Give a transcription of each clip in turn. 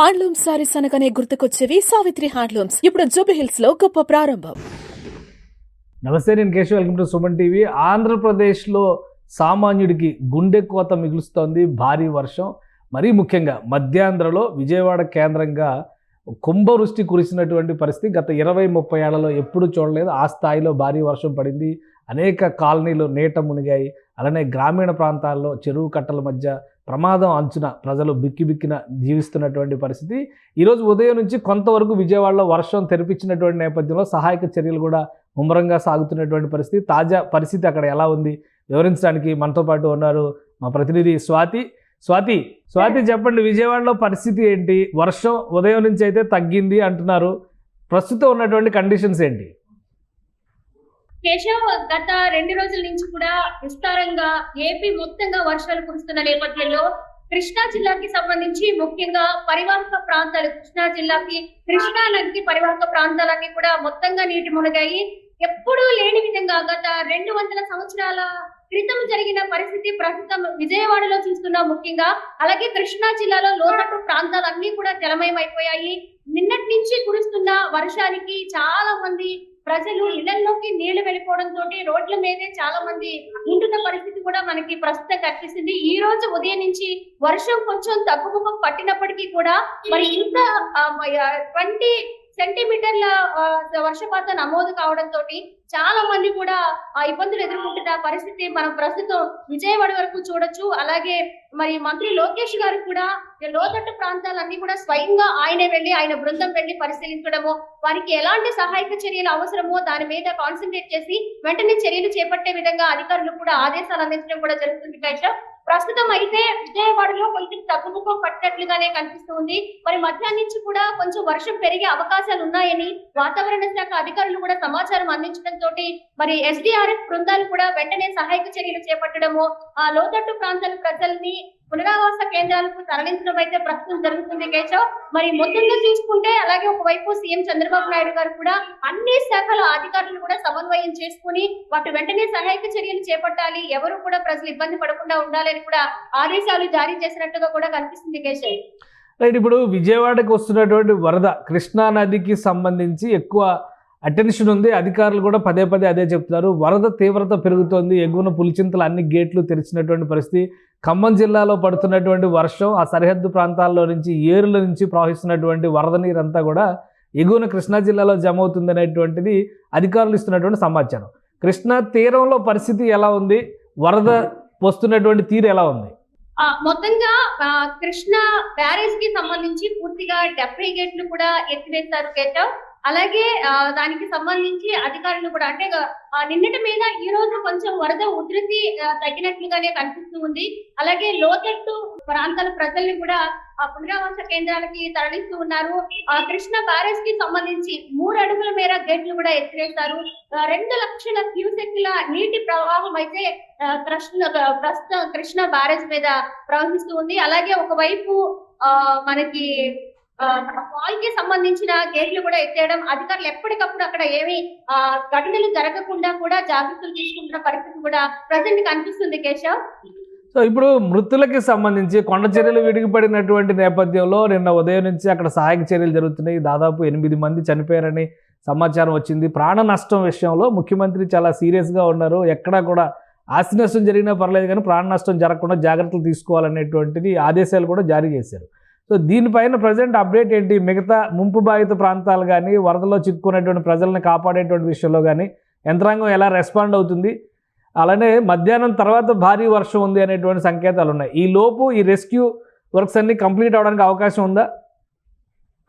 Handloom saris అనగానే గుర్తుకొచ్చేవి Savitri handlooms. ఇప్పుడు జూబ్లీ హిల్స్లో గొప్ప ప్రారంభం. నమస్తే నేను Keshav. Welcome to Suman TV. ఆంధ్రప్రదేశ్లో సామాన్యుడికి గుండె కోత మిగులుస్తోంది. భారీ వర్షం. మరీ ముఖ్యంగా మధ్యాంధ్రలో విజయవాడ కేంద్రంగా కుంభవృష్టి కురిసినటువంటి పరిస్థితి గత ఇరవై ముప్పై ఏళ్ళలో ఎప్పుడు చూడలేదు. ఆ స్థాయిలో భారీ వర్షం పడింది. అనేక కాలనీలు నీట మునిగాయి. అలానే గ్రామీణ ప్రాంతాల్లో చెరువు కట్టల మధ్య ప్రమాదం అంచున ప్రజలు బిక్కి బిక్కిన జీవిస్తున్నటువంటి పరిస్థితి. ఈరోజు ఉదయం నుంచి కొంతవరకు విజయవాడలో వర్షం తెరిపించినటువంటి నేపథ్యంలో సహాయక చర్యలు కూడా ముమ్మరంగా సాగుతున్నటువంటి పరిస్థితి. తాజా పరిస్థితి అక్కడ ఎలా ఉంది? వివరించడానికి మనతో పాటు ఉన్నారు మా ప్రతినిధి స్వాతి. స్వాతి స్వాతి చెప్పండి విజయవాడలో పరిస్థితి ఏంటి? వర్షం ఉదయం నుంచి అయితే తగ్గింది అంటున్నారు. ప్రస్తుతం ఉన్నటువంటి కండిషన్స్ ఏంటి? కేశవ్ గత రెండు రోజుల నుంచి కూడా విస్తారంగా ఏపీ మొత్తంగా వర్షాలు కురుస్తున్న నేపథ్యంలో కృష్ణా జిల్లాకి సంబంధించి ముఖ్యంగా పరివాహక ప్రాంతాలు కృష్ణా జిల్లాకి కృష్ణా నదికి పరివాహక ప్రాంతాలన్నీ కూడా మొత్తంగా నీటి మునిగాయి. ఎప్పుడూ లేని విధంగా గత రెండు వందల సంవత్సరాల క్రితం జరిగిన పరిస్థితి ప్రస్తుతం విజయవాడలో చూస్తున్నాం ముఖ్యంగా అలాగే కృష్ణా జిల్లాలో లోతట్టు ప్రాంతాలన్నీ కూడా జలమయమైపోయాయి. నిన్నటి నుంచి కురుస్తున్న వర్షానికి చాలా మంది ప్రజలు ఇళ్ళలోకి నీళ్ళు వెళ్ళిపోవడం తోటి రోడ్ల మీదే చాలా మంది ఉంటున్న పరిస్థితి కూడా మనకి ప్రస్తుతం కనిపిస్తుంది. ఈ రోజు ఉదయం నుంచి వర్షం కొంచెం తగ్గుముఖం పట్టినప్పటికీ కూడా మరి ఇంత ట్వంటీ సెంటీమీటర్ల వర్షపాతం నమోదు కావడం తోటి చాలా మంది కూడా ఆ ఇబ్బందులు ఎదుర్కొంటున్న పరిస్థితి మనం ప్రస్తుతం విజయవాడ వరకు చూడొచ్చు. అలాగే మరి మంత్రి లోకేష్ గారు కూడా లోతట్టు ప్రాంతాలన్నీ కూడా స్వయంగా ఆయనే వెళ్ళి ఆయన బృందం వెళ్ళి పరిశీలించడము వారికి ఎలాంటి సహాయక చర్యలు అవసరమో దాని మీద కాన్సన్ట్రేట్ చేసి వెంటనే చర్యలు చేపట్టే విధంగా అధికారులు కూడా ఆదేశాలు అందించడం కూడా జరుగుతుంది. కైట్లో ప్రస్తుతం అయితే విజయవాడలో కొంచెం తగ్గుముఖం పట్టినట్లుగానే కనిపిస్తుంది. మరి మధ్యాహ్నం నుంచి కూడా కొంచెం వర్షం పెరిగే అవకాశాలు ఉన్నాయని వాతావరణ శాఖ అధికారులు కూడా సమాచారం అందించడం తోటి మరి ఎస్డిఆర్ఎఫ్ బృందాలు కూడా వెంటనే సహాయక చర్యలు చేపట్టడము ఆ లోతట్టు ప్రాంతాల ప్రజల్ని పునరావాస కేంద్రాలకు తరలించడం అయితే ప్రస్తుతం జరుగుతుంది కేశవ్. మరి మొత్తంగా చూసుకుంటే అలాగే ఒకవైపు సీఎం చంద్రబాబు నాయుడు గారు కూడా అన్ని శాఖల అధికారులు కూడా సమన్వయం చేసుకుని వాటి వెంటనే సహాయక చర్యలు చేపట్టాలి ఎవరు కూడా ప్రజలు ఇబ్బంది పడకుండా ఉండాలని కూడా ఆదేశాలు జారీ చేసినట్టుగా కూడా కనిపిస్తుంది కేశవ్. రైట్ ఇప్పుడు విజయవాడకు వస్తున్నటువంటి వరద కృష్ణా నదికి సంబంధించి ఎక్కువ అటెన్షన్ ఉంది అధికారులు కూడా పదే పదే అదే చెప్తున్నారు. వరద తీవ్రత పెరుగుతోంది ఎగువన పులిచింతలు అన్ని గేట్లు తెరిచినటువంటి పరిస్థితి. ఖమ్మం జిల్లాలో పడుతున్నటువంటి వర్షం ఆ సరిహద్దు ప్రాంతాల్లో నుంచి ఏరుల నుంచి ప్రవహిస్తున్నటువంటి వరద నీరంతా కూడా ఎగువన కృష్ణా జిల్లాలో జమ అవుతుంది అనేటువంటిది అధికారులు ఇస్తున్నటువంటి సమాచారం. కృష్ణా తీరంలో పరిస్థితి ఎలా ఉంది? వరద వస్తున్నటువంటి తీరు ఎలా ఉంది? మొత్తంగా కృష్ణా బ్యారేజ్కి సంబంధించి పూర్తిగా డెబ్బై గేట్లు కూడా ఎత్తివేస్తారు గెట్ అలాగే దానికి సంబంధించి అధికారులు కూడా అంటే నిన్నటి మీద ఈ రోజు కొంచెం వరద ఉధృతి తగ్గినట్లుగానే కనిపిస్తూ ఉంది. అలాగే లోతట్టు ప్రాంతాల ప్రజల్ని కూడా ఆ పునరావాస కేంద్రాలకి తరలిస్తూ ఉన్నారు. ఆ కృష్ణ బ్యారేజ్కి సంబంధించి మూడు అడుగుల మేర గేట్లు కూడా ఎత్తివేశారు. రెండు లక్షల క్యూసెక్ల నీటి ప్రవాహం అయితే కృష్ణ ప్రస్తుతం కృష్ణ బ్యారేజ్ మీద ప్రవహిస్తూ ఉంది. అలాగే ఒకవైపు ఆ మనకి వాల్కి సంబంధించిన గేట్లు కూడా ఎత్తేయడం అధికారులు ఎప్పటికప్పుడు అక్కడ ఏమి ఆ ఘటనలు జరగకుండా కూడా జాగ్రత్తలు తీసుకుంటున్న పరిస్థితి కూడా ప్రజెంట్ కనిపిస్తుంది కేశవ్. సో ఇప్పుడు మృతులకి సంబంధించి కొండ చర్యలు విడిగిపడినటువంటి నేపథ్యంలో నిన్న ఉదయం నుంచి అక్కడ సహాయక చర్యలు జరుగుతున్నాయి. దాదాపు ఎనిమిది మంది చనిపోయారని సమాచారం వచ్చింది. ప్రాణ నష్టం విషయంలో ముఖ్యమంత్రి చాలా సీరియస్గా ఉన్నారు. ఎక్కడా కూడా ఆస్తి నష్టం జరిగినా పర్లేదు కానీ ప్రాణ నష్టం జరగకుండా జాగ్రత్తలు తీసుకోవాలనేటువంటిది ఆదేశాలు కూడా జారీ చేశారు. సో దీనిపైన ప్రజెంట్ అప్డేట్ ఏంటి? మిగతా ముంపు బాధిత ప్రాంతాలు కానీ వరదలో చిక్కుకున్నటువంటి ప్రజలను కాపాడేటువంటి విషయంలో కానీ యంత్రాంగం ఎలా రెస్పాండ్ అవుతుంది? అలానే మధ్యాహ్నం తర్వాత భారీ వర్షం ఉంది అనేటువంటి సంకేతాలు ఉన్నాయి ఈ లోపు ఈ రెస్క్యూ వర్క్స్ అన్ని కంప్లీట్ అవడానికి అవకాశం ఉందా?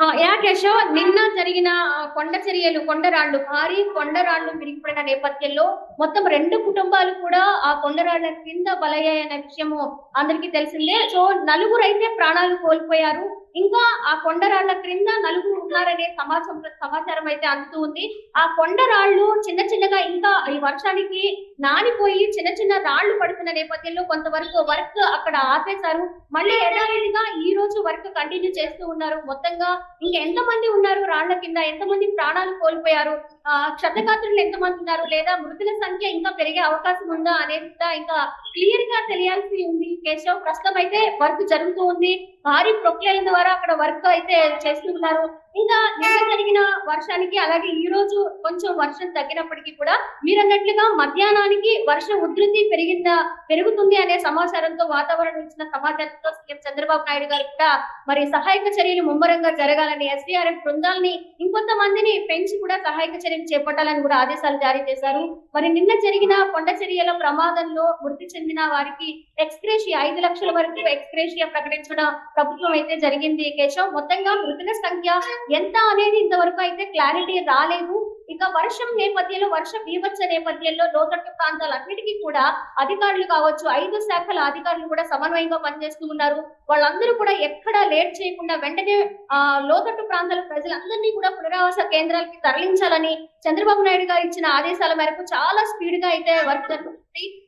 యా కేశవ్ నిన్న జరిగిన కొండ చర్యలు కొండరాళ్ళు భారీ కొండరాళ్ళు విరిగిపడిన నేపథ్యంలో మొత్తం రెండు కుటుంబాలు కూడా ఆ కొండరాళ్ళ కింద బలయ్యాయన్న విషయము అందరికీ తెలిసిందే. సో నలుగురు అయితే ప్రాణాలు కోల్పోయారు. ఇంకా ఆ కొండరాళ్ళ క్రింద నలుగురు ఉన్నారనే సమాచారం సమాచారం అయితే అందుతూ ఉంది. ఆ కొండరాళ్ళు చిన్న చిన్నగా ఇంకా ఈ వర్షానికి నానిపోయి చిన్న చిన్న రాళ్ళు పడుతున్న నేపథ్యంలో కొంతవరకు వర్క్ అక్కడ ఆపేశారు. మళ్ళీ యథావిధిగా ఈ రోజు వర్క్ కంటిన్యూ చేస్తూ ఉన్నారు. మొత్తంగా ఇంకా ఎంత మంది ఉన్నారు రాళ్ళ కింద? ఎంత మంది ప్రాణాలు కోల్పోయారు? ఆ, క్షతగాత్రులు ఎంతమంది ఉన్నారు? లేదా మృతుల సంఖ్య ఇంకా పెరిగే అవకాశం ఉందా అనేది ఇంకా క్లియర్గా తెలియాల్సి ఉంది. కేశవ్ ప్రస్తుతం అయితే వర్క్ జరుగుతూ ఉంది. భారీ ప్రొక్లైన్ ద్వారా అక్కడ వర్క్ అయితే చేస్తున్నారు. ఇంకా నిన్న జరిగిన వర్షానికి అలాగే ఈ రోజు కొంచెం వర్షం తగ్గినప్పటికీ కూడా మీరు అన్నట్లుగా మధ్యాహ్నానికి వర్షం ఉధృతి పెరిగిందా పెరుగుతుంది అనే సమాచారంతో వాతావరణం ఇచ్చిన సమాచారంతో సీఎం చంద్రబాబు నాయుడు గారు కూడా మరి సహాయక చర్యలు ముమ్మరంగా జరగాలని ఎస్డీఆర్ఎఫ్ బృందాలని ఇంకొంతమందిని పెంచి కూడా సహాయక చర్యలు చేపట్టాలని కూడా ఆదేశాలు జారీ చేశారు. మరి నిన్న జరిగిన కొండ చర్యల ప్రమాదంలో మృతి చెందిన వారికి ఎక్స్క్రేషియా ఐదు లక్షల వరకు ఎక్స్క్రేషియా ప్రకటించడం ప్రభుత్వం అయితే జరిగింది కేశవ్. మొత్తంగా మృతుల సంఖ్య ఎంత అనేది ఇంతవరకు అయితే క్లారిటీ రాలేదు. ఇక వర్షం నేపథ్యంలో వర్ష బీభత్స నేపథ్యంలో లోతట్టు ప్రాంతాలన్నిటికీ కూడా అధికారులు కావచ్చు ఐదు శాఖల అధికారులు కూడా సమన్వయంగా పనిచేస్తూ ఉన్నారు. వాళ్ళందరూ కూడా ఎక్కడా లేట్ చేయకుండా వెంటనే ఆ లోతట్టు ప్రాంతాల ప్రజలందరినీ కూడా పునరావాస కేంద్రాలకి తరలించాలని చంద్రబాబు నాయుడు గారు ఇచ్చిన ఆదేశాల మేరకు చాలా స్పీడ్గా అయితే వర్క్ జరుగుతుంది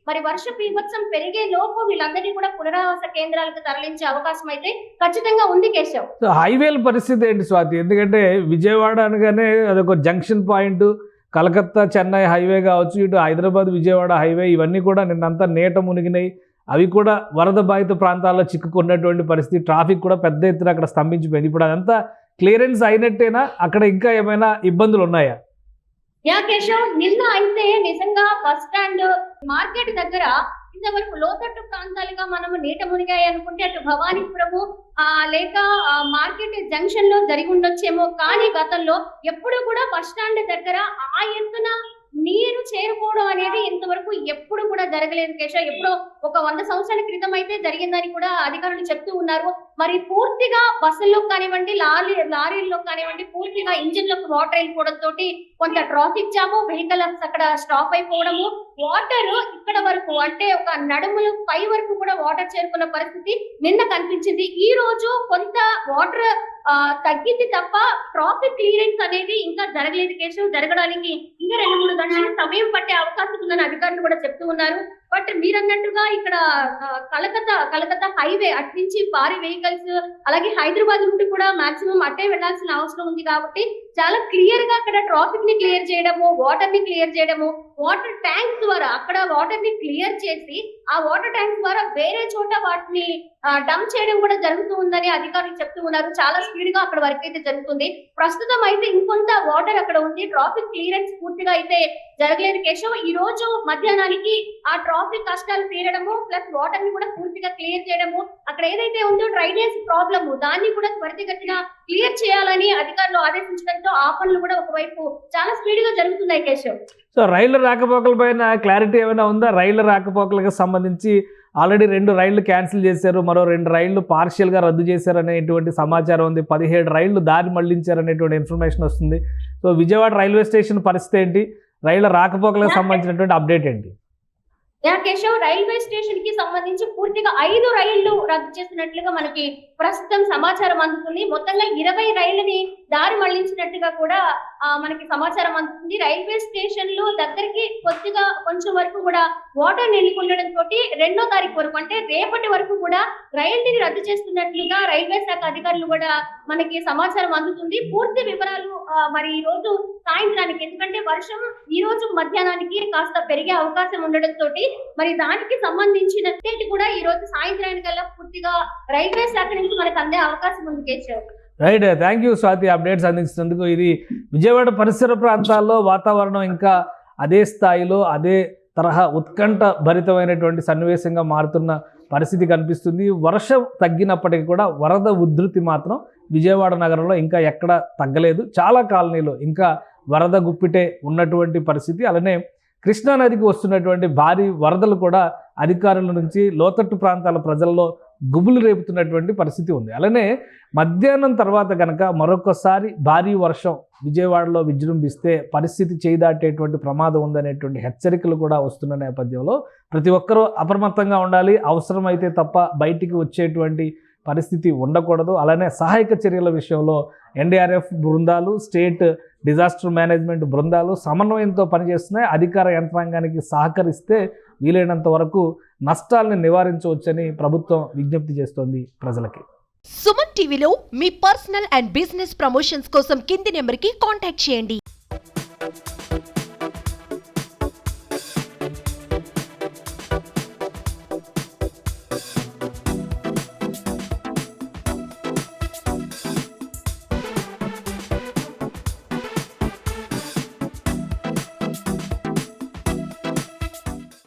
మరి వర్ష బీభత్సం పెరిగే లోపు వీళ్ళందరినీ కూడా పునరావాస కేంద్రాలకు తరలించే అవకాశం అయితే ఖచ్చితంగా ఉంది కేశవ్. హైవేల పరిస్థితి ఏంటి స్వాతి? ఎందుకంటే విజయవాడ అనగానే అదొక junction point. Calcutta Chennai highway కావచ్చు ఇటు హైదరాబాద్ విజయవాడ హైవే ఇవన్నీ కూడా నిన్నంతా నీట మునిగినాయి. అవి కూడా వరద బాధిత ప్రాంతాల్లో చిక్కుకున్నటువంటి పరిస్థితి. ట్రాఫిక్ కూడా పెద్ద ఎత్తున అక్కడ స్తంభించిపోయింది. ఇప్పుడు అదంతా క్లియరెన్స్ అయినట్టేనా? అక్కడ ఇంకా ఏమైనా ఇబ్బందులు ఉన్నాయా? యా కేశవ్ నిన్న అయితే నిజంగా బస్ స్టాండ్ మార్కెట్ దగ్గర ఇంతవరకు లోతట్టు ప్రాంతాలుగా మనము నీట మునిగాయి అనుకుంటే అటు భవానీపురము ఆ లేక మార్కెట్ జంక్షన్లో జరిగి ఉండొచ్చేమో. కానీ గతంలో ఎప్పుడు కూడా బస్ స్టాండ్ దగ్గర ఆ ఎత్తున నీరు చేరుకోవడం అనేది ఇంతవరకు ఎప్పుడు కూడా జరగలేదు కేశవ్. ఎప్పుడో ఒక వంద సంవత్సరాల క్రితం అయితే జరిగిందని కూడా అధికారులు చెప్తూ ఉన్నారు. మరి పూర్తిగా బస్సుల్లో కానివ్వండి లారీ లారీల్లో కానివ్వండి పూర్తిగా ఇంజిన్లకు వాటర్ వెళ్ళిపోవడం తోటి కొంత ట్రాఫిక్ జాము వెహికల్స్ అక్కడ స్టాప్ అయిపోవడము వాటర్ ఇక్కడ వరకు అంటే ఒక నడుములు పై వరకు కూడా వాటర్ చేరుకున్న పరిస్థితి నిన్న కనిపించింది. ఈ రోజు కొంత వాటర్ తగ్గింది తప్ప ట్రాఫిక్ క్లియరెన్స్ అనేది ఇంకా జరగలేదు కేసు జరగడానికి ఇంకా రెండు మూడు గంటలు సమయం పట్టే అవకాశం ఉందని అధికారులు కూడా చెప్తూ ఉన్నారు. బట్ మీరన్నట్టుగా ఇక్కడ కలకత్తా కలకత్తా హైవే అటు నుంచి భారీ వెహికల్స్ అలాగే హైదరాబాద్ నుండి కూడా మాక్సిమం అట్టే వెళ్ళాల్సిన అవసరం ఉంది కాబట్టి చాలా క్లియర్గా అక్కడ ట్రాఫిక్ని క్లియర్ చేయడము వాటర్ని క్లియర్ చేయడము వాటర్ ట్యాంక్ ద్వారా అక్కడ వాటర్ని క్లియర్ చేసి ఆ వాటర్ ట్యాంక్ ద్వారా వేరే చోట వాటిని డంప్ చేయడం కూడా జరుగుతూ ఉందని అధికారులు చెప్తూ ఉన్నారు. చాలా స్పీడ్గా అక్కడ వర్క్ అయితే జరుగుతుంది. ప్రస్తుతం అయితే ఇంకొంత వాటర్ అక్కడ ఉంది. ట్రాఫిక్ క్లియరెన్స్ పూర్తిగా అయితే జరగలేదు. కేశవ్ ఈ రోజు మధ్యాహ్నానికి ఆ ట్రాఫిక్ కష్టాలు తీరడము ప్లస్ వాటర్ని కూడా పూర్తిగా క్లియర్ చేయడము అక్కడ ఏదైతే ఉందో డ్రైనేజ్ ప్రాబ్లమ్ దాన్ని కూడా త్వరితగతిన క్లియర్ చేయాలని అధికారులు ఆదేశించడంతో ఆ పనులు కూడా ఒకవైపు చాలా స్పీడ్గా జరుగుతున్నాయి కేశవ్. సో రైళ్ళ రాకపోకల పైన క్లారిటీ ఏమైనా ఉందా? రైళ్ళ రాకపోకలకు సంబంధించి ఆల్రెడీ రెండు రైళ్ళు క్యాన్సిల్ చేశారు మరో రెండు రైళ్ళు పార్షియల్గా రద్దు చేశారు అనేటువంటి సమాచారం ఉంది. పదిహేడు రైళ్ళు దారి మళ్ళించారనేటువంటి ఇన్ఫర్మేషన్ వస్తుంది. సో విజయవాడ రైల్వే స్టేషన్ పరిస్థితి ఏంటి? రైళ్ళ రాకపోకలకు సంబంధించినటువంటి అప్డేట్ ఏంటి? యా కేశవ్ రైల్వే స్టేషన్కి సంబంధించి పూర్తిగా ఐదు రైళ్ళు రద్దు చేసినట్లుగా మనకి ప్రస్తుతం సమాచారం అందుతుంది. మొత్తంగా ఇరవై రైళ్ళని దారి మళ్ళించినట్టుగా కూడా ఆ, మనకి సమాచారం అందుతుంది రైల్వే స్టేషన్లో దగ్గరికి కొద్దిగా కొంచెం వరకు కూడా వాటర్ నిండుకుండడం తోటి రెండో తారీఖు వరకు అంటే రేపటి వరకు కూడా రైల్ని రద్దు చేస్తున్నట్లుగా రైల్వే శాఖ అధికారులు కూడా మనకి సమాచారం అందుతుంది. పూర్తి వివరాలు మరి ఈ రోజు సాయంత్రానికి ఎందుకంటే వర్షం ఈ రోజు మధ్యాహ్నానికి కాస్త పెరిగే అవకాశం ఉండడం తోటి మరి దానికి సంబంధించిన కూడా ఈ రోజు సాయంత్రానికల్లా పూర్తిగా రైల్వే శాఖ నుంచి మనకు అందే అవకాశం ఉంది Keshav. Right thank you Swathi. Updates అందించినందుకు ఇది విజయవాడ పరిసర ప్రాంతాల్లో వాతావరణం ఇంకా అదే స్థాయిలో అదే తరహా ఉత్కంఠ భరితమైనటువంటి సన్నివేశంగా మారుతున్న పరిస్థితి కనిపిస్తుంది. వర్షం తగ్గినప్పటికీ కూడా వరద ఉధృతి మాత్రం విజయవాడ నగరంలో ఇంకా ఎక్కడ తగ్గలేదు. చాలా కాలనీలు ఇంకా వరద గుప్పిటే ఉన్నటువంటి పరిస్థితి. అలానే కృష్ణా నదికి వస్తున్నటువంటి భారీ వరదలు కూడా అధికారుల నుంచి లోతట్టు ప్రాంతాల ప్రజల్లో గుబులు రేపుతున్నటువంటి పరిస్థితి ఉంది. అలానే మధ్యాహ్నం తర్వాత కనుక మరొకసారి భారీ వర్షం విజయవాడలో విజృంభిస్తే పరిస్థితి చేదాటేటువంటి ప్రమాదం ఉందనేటువంటి హెచ్చరికలు కూడా వస్తున్న నేపథ్యంలో ప్రతి ఒక్కరూ అప్రమత్తంగా ఉండాలి. అవసరమైతే తప్ప బయటికి వచ్చేటువంటి పరిస్థితి ఉండకూడదు. అలానే సహాయక చర్యల విషయంలో ఎన్డీఆర్ఎఫ్ బృందాలు స్టేట్ డిజాస్టర్ మేనేజ్మెంట్ బృందాలు సమన్వయంతో పనిచేస్తున్నాయి. అధికార యంత్రాంగానికి సహకరిస్తే వీలైనంత వరకు నష్టాలను నివారించవచ్చని ప్రభుత్వం విజ్ఞప్తి చేస్తోంది ప్రజలకి. సుమన్ టీవీలో మీ పర్సనల్ అండ్ బిజినెస్ ప్రమోషన్స్ కోసం కింది నెంబర్కి కాంటాక్ట్ చేయండి.